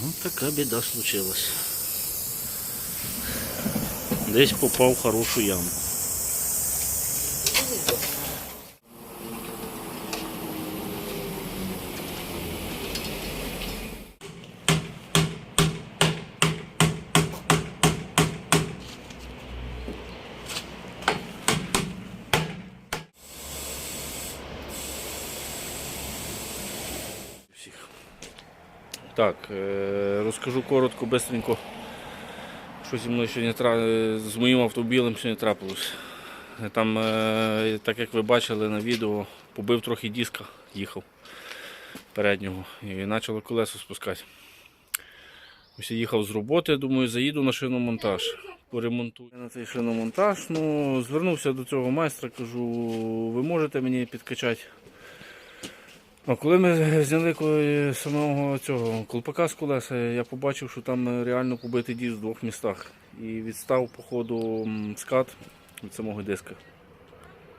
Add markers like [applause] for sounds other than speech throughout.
Ну, така біда случилась. Десь попав в хорошу яму. Так, е, розкажу коротко, бистренько, що зі мною сьогодні з моїм автомобілем сьогодні трапилось. Е, Там, е, так як ви бачили на відео, побив трохи диска, їхав переднього і почало колесо спускати. Ось я їхав з роботи, думаю, заїду на шиномонтаж. Поремонтую на цей шиномонтаж. Ну, звернувся до цього майстра, кажу, ви можете мені підкачати а коли ми зняли самого цього колпака з колеса, я побачив, що там реально побитий диск в двох містах. І відстав, походу, м, скат від самого диска.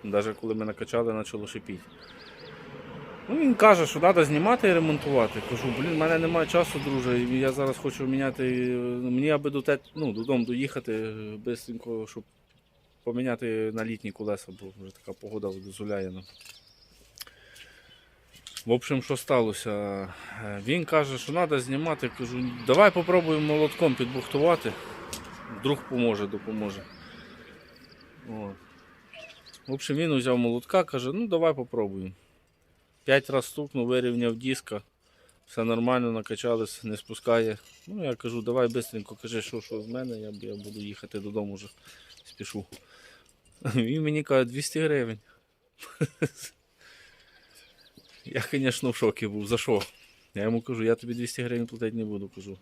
Навіть коли ми накачали, почало шипіти. Ну, він каже, що треба знімати і ремонтувати. Кажу, блін, в мене немає часу, друже, я зараз хочу міняти. е, Мені аби до те, ну, додому доїхати швидко, щоб поміняти на літні колеса, бо вже така погода дозволяє нам. В общем, що сталося? Він каже, що треба знімати. Кажу, давай попробуємо молотком підбухтувати. Вдруг поможе, допоможе. От. В общем, він взяв молотка, каже, ну давай попробуємо. П'ять разів стукнув, вирівняв диска, все нормально, накачались, не спускає. Ну я кажу, давай швидко, кажи, що, що з мене, я, я буду їхати додому вже. Спішу. Він мені каже 200 гривень. [laughs] Я, звісно, в шокі був. За що? Я йому кажу, я тобі 200 гривень платити не буду. Кажу.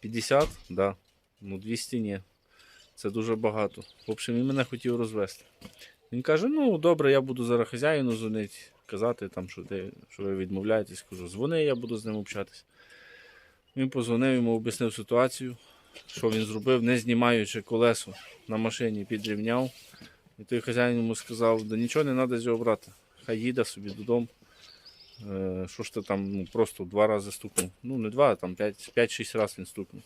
50? Да. Ну 200 ні. Це дуже багато. В общем, він мене хотів розвести. Він каже, ну добре, я буду зараз хазяїну дзвонити, казати, там, що, ти, що ви відмовляєтесь. Кажу, дзвони, я буду з ним общатись. Він позвонив, йому об'яснив ситуацію, що він зробив, не знімаючи колесо на машині, підрівняв. І той хазяїн йому сказав, да нічого не треба з його брати. Хай їде собі додому. Е, Що ж ти там ну, просто два рази стукнув. Ну, не два, а там 5-6 разів він стукнув.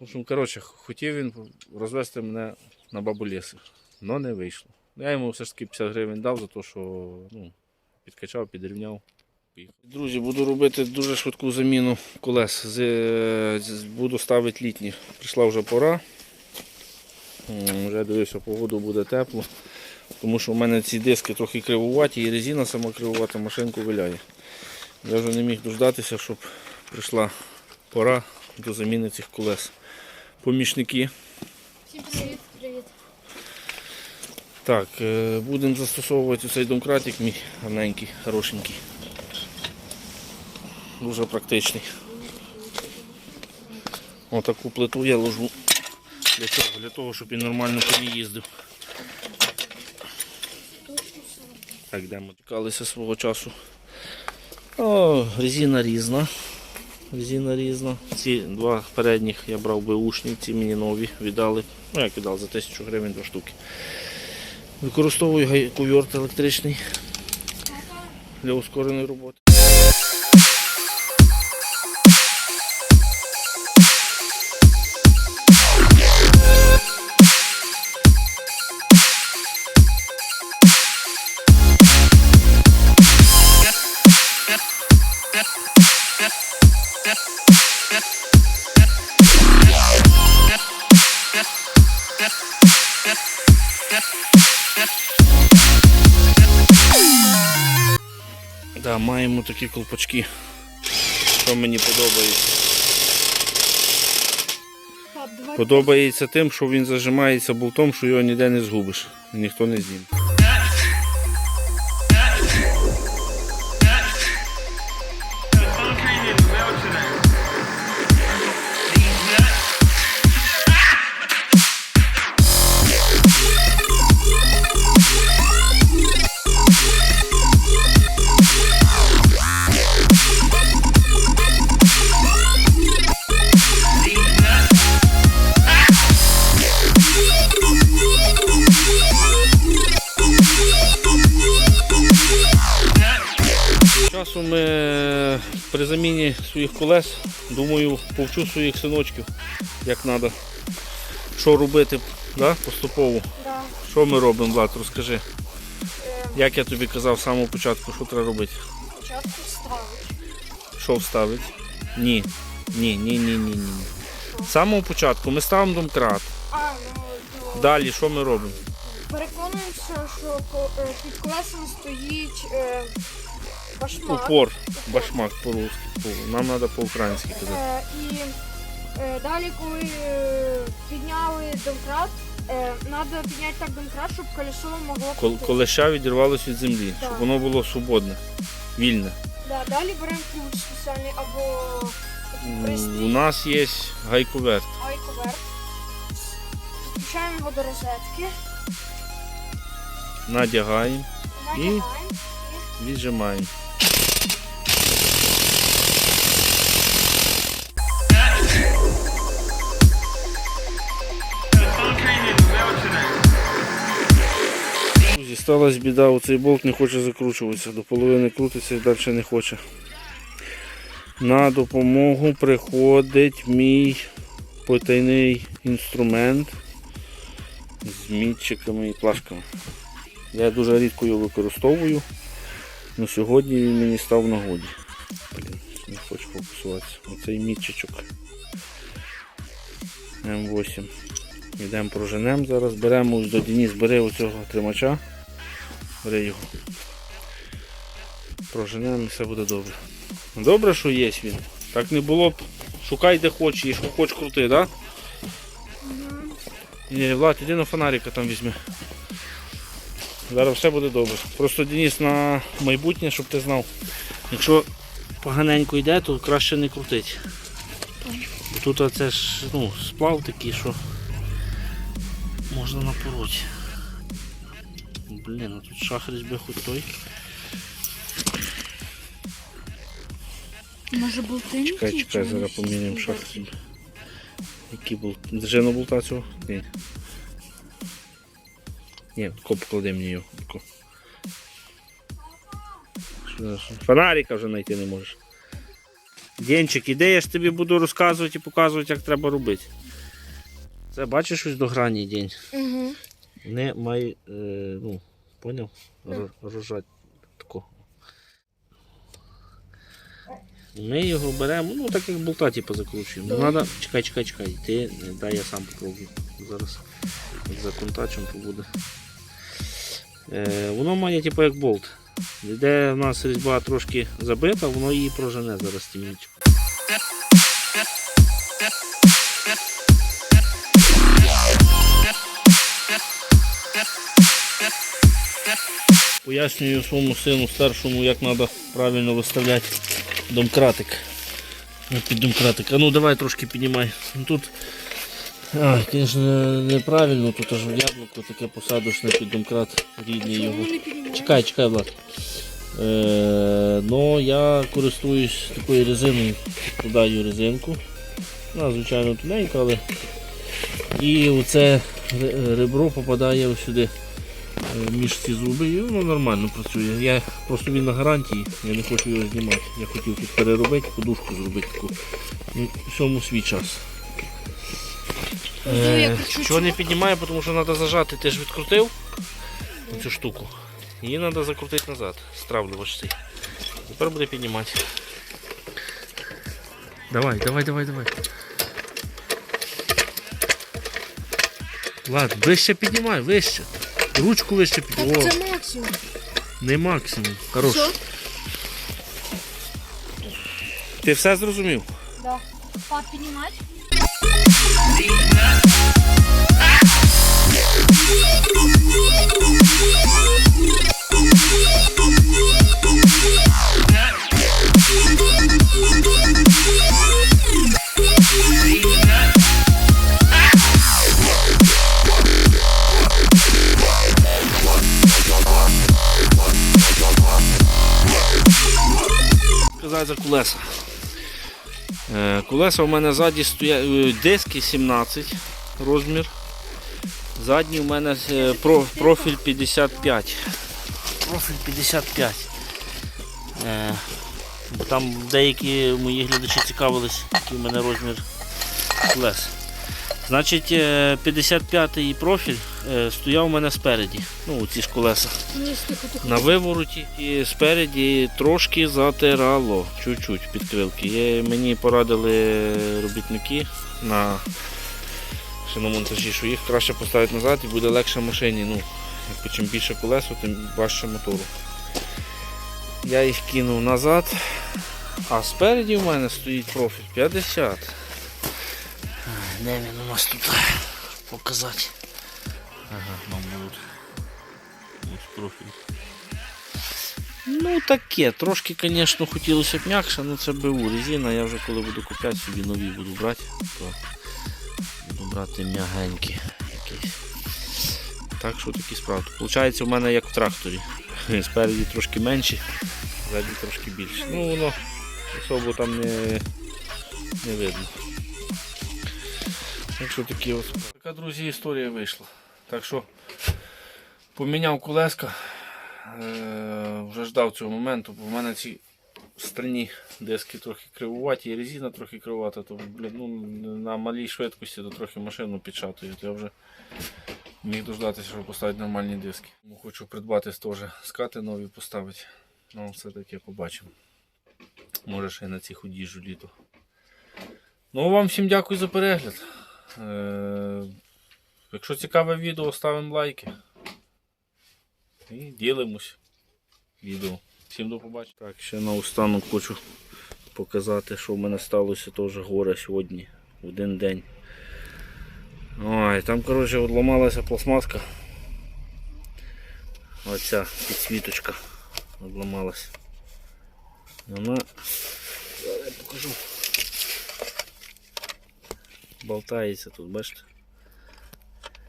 В общем, коротше, хотів він розвести мене на бабу ліси, але не вийшло. Я йому все ж таки 50 гривень дав за те, що ну, підкачав, підрівняв. Друзі, буду робити дуже швидку заміну колес. З- Буду ставити літні. Прийшла вже пора. Вже дивився, погоду буде тепло. Тому що в мене ці диски трохи кривуваті і резина сама кривувата, машинку виляє. Я вже не міг дождатися, щоб прийшла пора до заміни цих колес. Помічники. Всім привіт, привіт. Так, е, будемо застосовувати цей домкратик мій гарненький, хорошенький. Дуже практичний. Отаку плиту я ложу для чого? Для того, щоб він нормально по ній їздив. Так, де ми чекалися свого часу. О, резина різна. Резина різна. Ці два передніх я брав беушні, ці мені нові віддали. Ну як віддав, за 1000 гривень два штуки. Використовую куверт електричний для ускореної роботи. Да, маємо такі колпачки, що мені подобається. Подобається тим, що він зажимається болтом, що його ніде не згубиш. Ніхто не зніме. При заміні своїх колес, думаю, повчу своїх синочків, як треба. Що робити да? поступово. Да. Що ми робимо, Влад, розкажи. Е, Як я тобі казав з самого початку, що треба робити? Спочатку ставить. Що вставити? Ні. Ні, ні, ні, ні, ні. З самого початку ми ставимо домкрат. А, ну, ну Далі що ми робимо? переконуємося, що е, під колесом стоїть е, башмак. Упор, башмак по-русски. Нам треба по-українськи казати. Е, і е, далі, коли е, підняли домкрат, треба підняти так домкрат, щоб колесо могло Кол-. Колеша відірвалося від землі, щоб воно було свободне, вільне. Да, далі беремо ключ спеціальний або такий У нас є гайковерт. айковер. Підключаємо його до розетки, Надягаємо, надягаємо віджимаємо. Друзі, сталася біда, оцей болт не хоче закручуватися, до половини крутиться і далі не хоче. На допомогу приходить мій потайний інструмент з мітчиками і плашками. Я дуже рідко його використовую, але сьогодні він мені став в нагоді. Блін, не хочу фокусуватися. Оцей мітчичок М8. Йдемо проженемо зараз, беремо до Денис, бери оцього тримача, бери його. Проженемо і все буде добре. Добре, що є він. Так не було б. Шукай де хочеш і що хоч крути, так? Да? Влад, іди на фонарика там візьми. Зараз все буде добре. Просто Денис на майбутнє, щоб ти знав. Якщо поганенько йде, то краще не крутить. Тут це ж ну, сплав такий, що можна напороть. Блін, а тут шахрич би хоч той. Може болтинки? Чекай, чекай, зараз поміняємо шахрич. Який був? Держи на болта цього? Ні. Ні, тако поклади мені його. Фонарика вже знайти не можеш. Денчик, іди, я ж тобі буду розказувати і показувати, як треба робити. Це бачиш щось до грані день. Угу. Не май, е, ну, поняв? Ро- Рожать тако. Ми його беремо, ну так як болта типу закручуємо. Ну, надо... Чекай, чекай, чекай. Ти дай я сам попробую. Зараз за контачем побуде. Е, воно має типу як болт. Де в нас різьба трошки забита, воно її прожене зараз тімнічку. Пояснюю своєму сину старшому, як треба правильно виставляти домкратик. Ну, Під домкратик. А ну давай трошки піднімай. Тут, а, звісно, неправильно, тут аж яблуко таке посадочне під домкрат рідний його. Чекай, чекай, Влад. Е, ну, я користуюсь такою резиною, подаю резинку. Вона, звичайно, тоненька, але і оце ребро попадає ось сюди е, між ці зуби і воно нормально працює. Я просто він на гарантії, я не хочу його знімати. Я хотів тут переробити, подушку зробити таку. Ну, Всьому свій час. Ну, Е, чого не піднімаю, тому що треба зажати, ти ж відкрутив цю штуку. Її треба закрутити назад, стравлювач цей. Тепер буде піднімати. Давай, давай, давай, давай. Ладно, вище піднімай, вище. Ручку вище піднімай. Це максимум. не максимум. Хорош. Що? Ти все зрозумів? Да. Пап, піднімати? Сказати за колеса. Е, Колеса у мене ззаді стоять диски 17 розмір. Задній у мене е, профіль 55. Профіль 55. Е, Бо там деякі мої глядачі цікавились, який в мене розмір колес. Значить, е, 55-й профіль е, стояв у мене спереді. Ну, ці ж колеса. На вивороті і спереді трошки затирало, чуть-чуть підкрилки. Є, мені порадили робітники на шиномонтажі, що їх краще поставити назад і буде легше машині. Ну, чим більше колесо, тим важче мотору. Я їх кинув назад, а спереді в мене стоїть профіль 50. Де він у нас тут показати? Ага, мабуть. Ось профіль. Ну таке, трошки, звісно, хотілося б м'якше, але це БУ резина. Я вже коли буду купляти, собі нові буду брати, то буду брати м'ягенькі якісь. Так що такі справи. Получається, у мене як в тракторі. [laughs] Спереді трошки менші, ззаді трошки більше. Ну воно особо там не, не видно. Так що такі ось. Така, друзі, історія вийшла. Так що поміняв колеска. Е, вже ждав цього моменту, бо в мене ці стальні диски трохи кривуваті, і резина трохи кривувата, то блін, ну, на малій швидкості то трохи машину підшатує. То я вже міг дождатися, щоб поставити нормальні диски. Хочу придбати теж скати нові поставити. Ну, все-таки побачимо. Може ще й на ці ходіжу літо. Ну, вам всім дякую за перегляд. Якщо цікаве відео, ставимо лайки. І ділимось відео. Всім до побачення. Так, ще наостанок хочу показати, що в мене сталося теж горе сьогодні, в один день. Ой, там, коротше, от ламалася пластмаска. Оця підсвіточка обламалась. Вона. Зараз покажу. Болтається тут, бачите?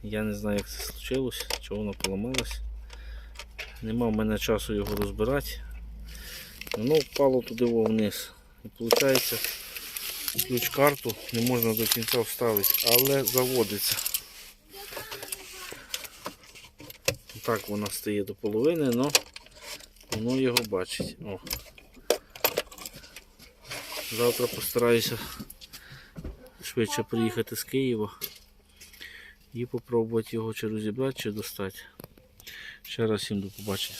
Я не знаю, як це случилось, чого вона поламалась. Нема в мене часу його розбирати. Воно впало туди вниз. І виходить, ключ-карту не можна до кінця вставити, але заводиться. Так вона стає до половини, але воно його бачить. О. Завтра постараюся швидше приїхати з Києва і попробувати його чи розібрати, чи достати. Ще раз всім до побачення.